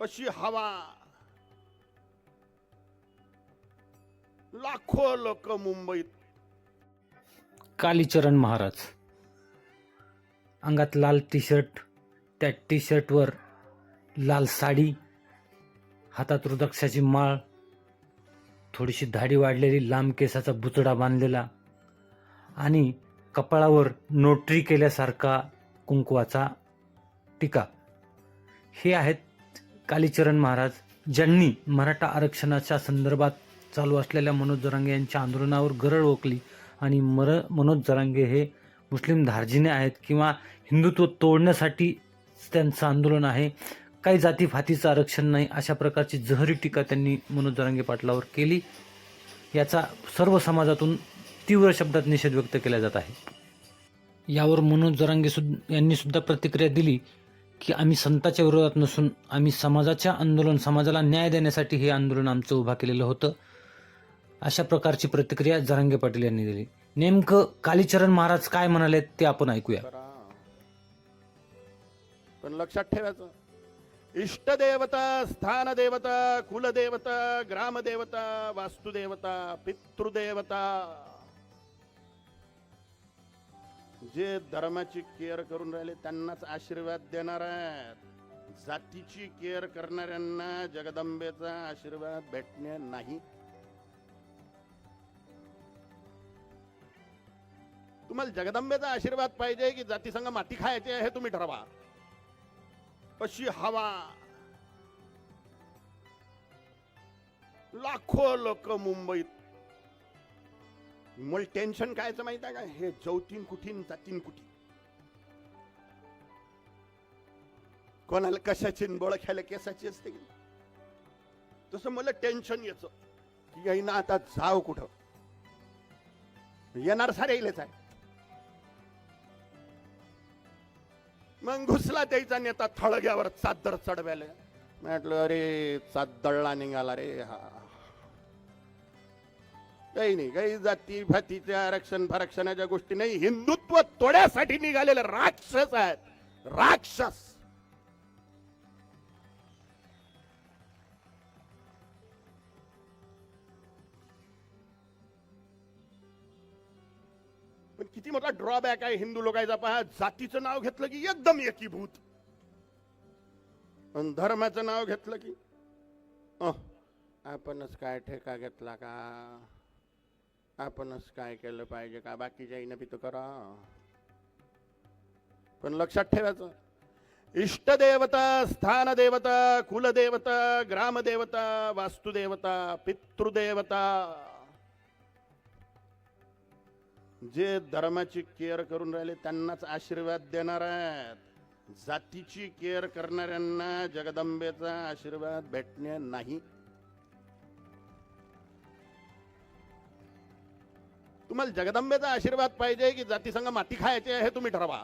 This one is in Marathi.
अशी हवा. लाखो लोक मुंबईत. कालीचरण महाराज. अंगात लाल टी शर्ट त्या टी शर्टवर लाल साडी हातात रुद्राक्षाची माळ थोडीशी धाडी वाढलेली लांब केसाचा बुचडा बांधलेला आणि कपाळावर नोटरी केल्यासारखा कुंकवाचा टीका. हे आहेत कालीचरण महाराज ज्यांनी मराठा आरक्षणाच्या संदर्भात चालू असलेल्या मनोज जरांगे यांच्या आंदोलनावर गरळ ओकली आणि मर मनोज जरांगे हे मुस्लिम धार्जिने आहेत किंवा हिंदुत्व तोडण्यासाठी त्यांचं आंदोलन आहे काही जातीफातीचं आरक्षण नाही अशा प्रकारची जहरी टीका त्यांनी मनोज जरांगे पाटलावर केली. याचा सर्व समाजातून तीव्र शब्दात निषेध व्यक्त केला जात आहे. यावर मनोज जरांगे सुद्धा यांनी सुद्धा प्रतिक्रिया दिली. की आम्ही संताच्या विरोधात नसून आम्ही समाजाच्या आंदोलन समाजाला न्याय देण्यासाठी हे आंदोलन आमचं उभा केलेलं होतं. अशा प्रकारची प्रतिक्रिया जरांगे पाटील यांनी दिली. नेमकं कालीचरण महाराज काय म्हणाले ते आपण ऐकूया. पण लक्षात ठेवायचं. इष्टदेवता स्थानदेवता कुलदेवता ग्रामदेवता वास्तुदेवता पितृदेवता जे धर्माची केअर करून राहिले त्यांनाच आशीर्वाद देणार आहेत. जातीची केअर करणाऱ्यांना जगदंबेचा आशीर्वाद भेटणे नाही. तुम्हाला जगदंबेचा आशीर्वाद पाहिजे की जाती संघ माती खायची हे तुम्ही ठरवा. अशी हवा. लाखो लोक मुंबईत मला टेन्शन कायचं माहीत आहे का? हे जवतीन कुठीन जातीन कुठी कोणाला कशाची बोळ खायला केसाची असते की तसं मला टेन्शन याच. की येईना आता जाव कुठं? येणार सारे येईलच आहे. मग घुसला त्याचा नेता थळग्यावर चादर चढवायला. म्हटलं अरे चादळला निघाला रे हा. काही नाही काही जाती फातीचे आरक्षण फरक्षणाच्या गोष्टी नाही. हिंदुत्व तोड्यासाठी निघालेले राक्षस आहेत राक्षस. पण किती मोठा ड्रॉबॅक आहे हिंदू लोकांचा पहा. जातीचं नाव घेतलं की एकदम एकीभूत. आणि धर्माचं नाव घेतलं की आपणच काय ठेका घेतला का? आपणच काय केलं पाहिजे? का बाकीच्या बी तो करा. पण लक्षात ठेवायचं इष्टदेवता स्थानदेवता कुलदेवता ग्रामदेवता वास्तुदेवता पितृदेवता जे धर्माची केअर करून राहिले त्यांनाच आशीर्वाद देणार आहेत. जातीची केअर करणाऱ्यांना जगदंबेचा आशीर्वाद भेटणे नाही. तुम्हाला जगदंबेचा आशीर्वाद पाहिजे की जातीसंघ माती खायची आहे हे तुम्ही ठरवा.